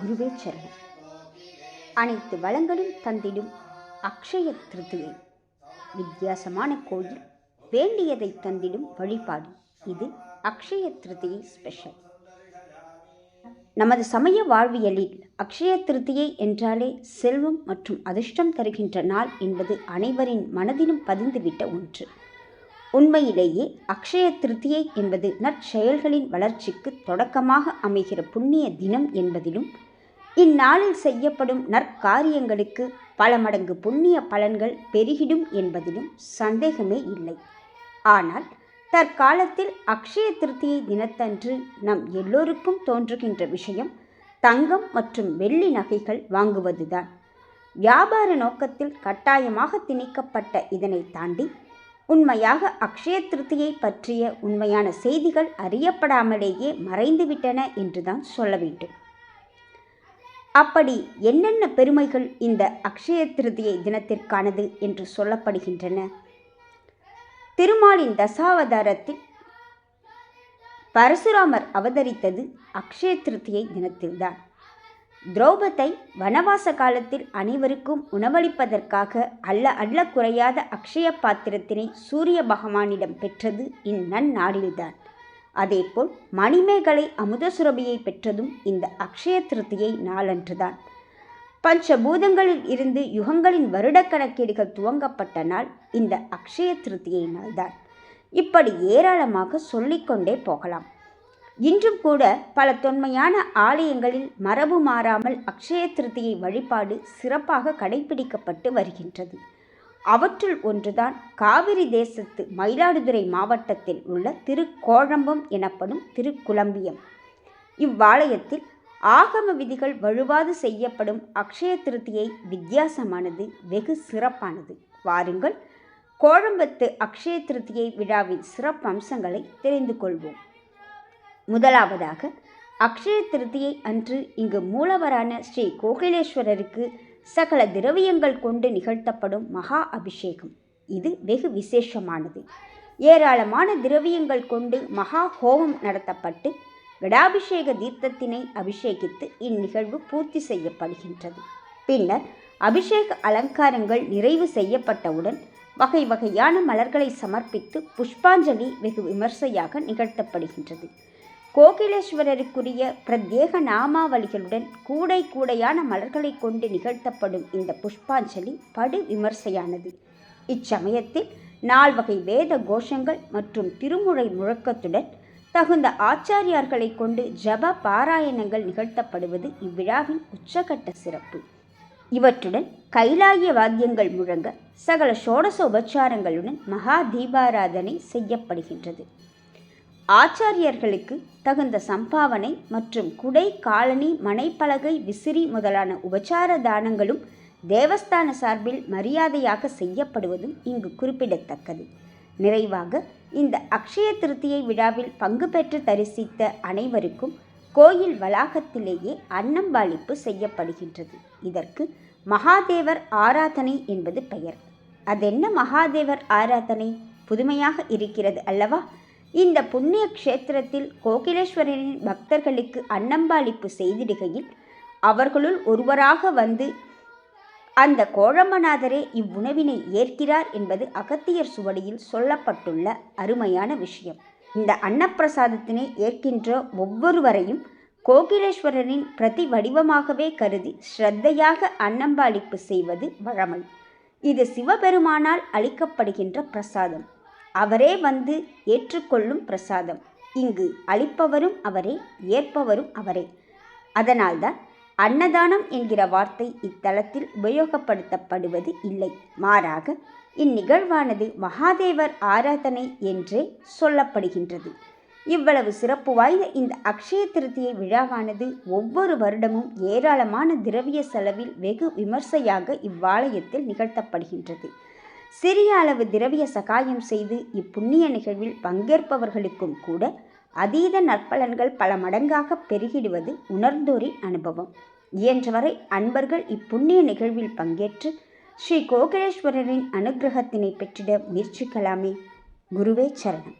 குருவே சரணம் அனைத்து வளங்களும் தந்திடும் அக்ஷய திருத்தியை வித்தியாசமான கோயில் வேண்டியதை தந்திடும் வழிபாடு. இது அக்ஷய திருத்தியை ஸ்பெஷல் நமது சமய வாழ்வியலில் அக்ஷய திருத்தியை என்றாலே செல்வம் மற்றும் அதிர்ஷ்டம் தருகின்ற நாள் என்பது அனைவரின் மனதிலும் பதிந்துவிட்ட ஒன்று. உண்மையிலேயே அக்ஷய திருத்தியை என்பது நற்செயல்களின் வளர்ச்சிக்கு தொடக்கமாக அமைகிற புண்ணிய தினம் என்பதிலும் இந்நாளில் செய்யப்படும் நற்காரியங்களுக்கு பல மடங்கு புண்ணிய பலன்கள் பெருகிடும் என்பதிலும் சந்தேகமே இல்லை. ஆனால் தற்காலத்தில் அக்ஷய திருத்தியை தினத்தன்று நம் எல்லோருக்கும் தோன்றுகின்ற விஷயம் தங்கம் மற்றும் வெள்ளி நகைகள் வாங்குவதுதான். வியாபார நோக்கத்தில் கட்டாயமாக திணிக்கப்பட்ட இதனை தாண்டி உண்மையாக அக்ஷய திருத்தியை பற்றிய உண்மையான செய்திகள் அறியப்படாமலேயே மறைந்துவிட்டன என்றுதான் சொல்ல வேண்டும். அப்படி என்னென்ன பெருமைகள் இந்த அக்ஷய திருதியை தினத்திற்கானது என்று சொல்லப்படுகின்றன? திருமாலின் தசாவதாரத்தில் பரசுராமர் அவதரித்தது அக்ஷய திருத்தியை தினத்தில்தான். துரோபத்தை வனவாச காலத்தில் அனைவருக்கும் உணவளிப்பதற்காக அல்ல அல்ல குறையாத அக்ஷய பாத்திரத்தினை சூரிய பகவானிடம் பெற்றது இந்நன்னாளில்தான் அதேபோல் மணிமேகலை அமுதசுரபியை பெற்றதும் இந்த அக்ஷய திருத்தியை நாளன்றுதான். பஞ்சபூதங்களில் இருந்து யுகங்களின் வருடக்கணக்கீடுகள் துவங்கப்பட்ட நாள் இந்த அக்ஷய திருத்தியை நாள்தான். இப்படி ஏராளமாக சொல்லிக்கொண்டே போகலாம். இன்றும் கூட பல தொன்மையான ஆலயங்களில் மரபு மாறாமல் அக்ஷய திருத்தியை வழிபாடு சிறப்பாக கடைபிடிக்கப்பட்டு வருகின்றது. அவற்றுள் ஒன்றுதான் காவிரி தேசத்து மயிலாடுதுறை மாவட்டத்தில் உள்ள திருக்கோழம்பம் எனப்படும் திருக்குழம்பியம் இவ்வாலயத்தில் ஆகம விதிகள் வழுவாது செய்யப்படும் அக்ஷய திருத்தியை வித்தியாசமானது வெகு சிறப்பானது. வாருங்கள் கோழம்பத்து அக்ஷய திருத்தியை விழாவின் சிறப்பம்சங்களை தெரிந்து கொள்வோம். முதலாவதாக அக்ஷய திருத்தியை அன்று இங்கு மூலவரான ஸ்ரீ கோகிலேஸ்வரருக்கு சகல திரவியங்கள் கொண்டு நிகழ்த்தப்படும் மகா அபிஷேகம். இது வெகு விசேஷமானது. ஏராளமான திரவியங்கள் கொண்டு மகா ஹோமம் நடத்தப்பட்டு கடாபிஷேக தீர்த்தத்தினை அபிஷேகித்து இந்நிகழ்வு பூர்த்தி செய்யப்படுகின்றது. பின்னர் அபிஷேக அலங்காரங்கள் நிறைவு செய்யப்பட்டவுடன் வகை வகையான மலர்களை சமர்ப்பித்து புஷ்பாஞ்சலி வெகு விமர்சையாக நிகழ்த்தப்படுகின்றது. கோகிலேஸ்வரருக்குரிய பிரத்யேக நாமாவளிகளுடன் கூடை கூடையான மலர்களை கொண்டு நிகழ்த்தப்படும் இந்த புஷ்பாஞ்சலி படு விமர்சையானது. இச்சமயத்தில் நால்வகை வேத கோஷங்கள் மற்றும் திருமுறை முழக்கத்துடன் தகுந்த ஆச்சாரியார்களை கொண்டு ஜப பாராயணங்கள் நிகழ்த்தப்படுவது இவ்விழாவின் உச்சகட்ட சிறப்பு. இவற்றுடன் கைலாய வாத்தியங்கள் முழங்க சகல ஷோடச உபச்சாரங்களுடன் மகா தீபாராதனை செய்யப்படுகின்றது. ஆச்சாரியர்களுக்கு தகுந்த சம்பாவனை மற்றும் குடை காலனி மனைப்பலகை விசிறி முதலான உபச்சார தானங்களும் தேவஸ்தான சார்பில் மரியாதையாக செய்யப்படுவதும் இங்கு குறிப்பிடத்தக்கது. நிறைவாக இந்த அக்ஷய திருத்தியை விழாவில் பங்கு பெற்று தரிசித்த அனைவருக்கும் கோயில் வளாகத்திலேயே அன்னம்பாளிப்பு செய்யப்படுகின்றது. இதற்கு மகாதேவர் ஆராதனை என்பது பெயர். அதென்ன மகாதேவர் ஆராதனை? புதுமையாக இருக்கிறது அல்லவா? இந்த புண்ணிய க்ஷேத்திரத்தில் கோகிலேஸ்வரரின் பக்தர்களுக்கு அன்னம்பாளிப்பு செய்திடுகையில் அவர்களுள் ஒருவராக வந்து அந்த கோழம்பநாதரே இவ்வுணவினை ஏற்கிறார் என்பது அகத்தியர் சுவடியில் சொல்லப்பட்டுள்ள அருமையான விஷயம். இந்த அன்னப்பிரசாதத்தினை ஏற்கின்ற ஒவ்வொருவரையும் கோகிலேஸ்வரரின் பிரதி வடிவமாகவே கருதி ஸ்ரத்தையாக அன்னம்பாளிப்பு செய்வது வழமை. இது சிவபெருமானால் அளிக்கப்படுகின்ற பிரசாதம். அவரே வந்து ஏற்றுக்கொள்ளும் பிரசாதம். இங்கு அளிப்பவரும் அவரே ஏற்பவரும் அவரே. அதனால்தான் அன்னதானம் என்கிற வார்த்தை இத்தலத்தில் உபயோகப்படுத்தப்படுவது இல்லை. மாறாக இந்நிகழ்வானது மகாதேவர் ஆராதனை என்றே சொல்லப்படுகின்றது. இவ்வளவு சிறப்பு வாய்ந்த இந்த அக்ஷய திருத்தியை விழாவானது ஒவ்வொரு வருடமும் ஏராளமான திரவிய செலவில் வெகு விமர்சையாக இவ்வாலயத்தில் நிகழ்த்தப்படுகின்றது. சிறிய அளவு திரவிய சகாயம் செய்து இப்புண்ணிய நிகழ்வில் பங்கேற்பவர்களுக்கும் கூட அதீத நற்பலன்கள் பல மடங்காக பெருகிடுவது உணர்ந்தோரின் அனுபவம். இயன்றவரை அன்பர்கள் இப்புண்ணிய நிகழ்வில் பங்கேற்று ஸ்ரீ கோகிலேஸ்வரரின் அனுகிரகத்தினை பெற்றிட முயற்சிக்கலாமே. குருவே சரணம்.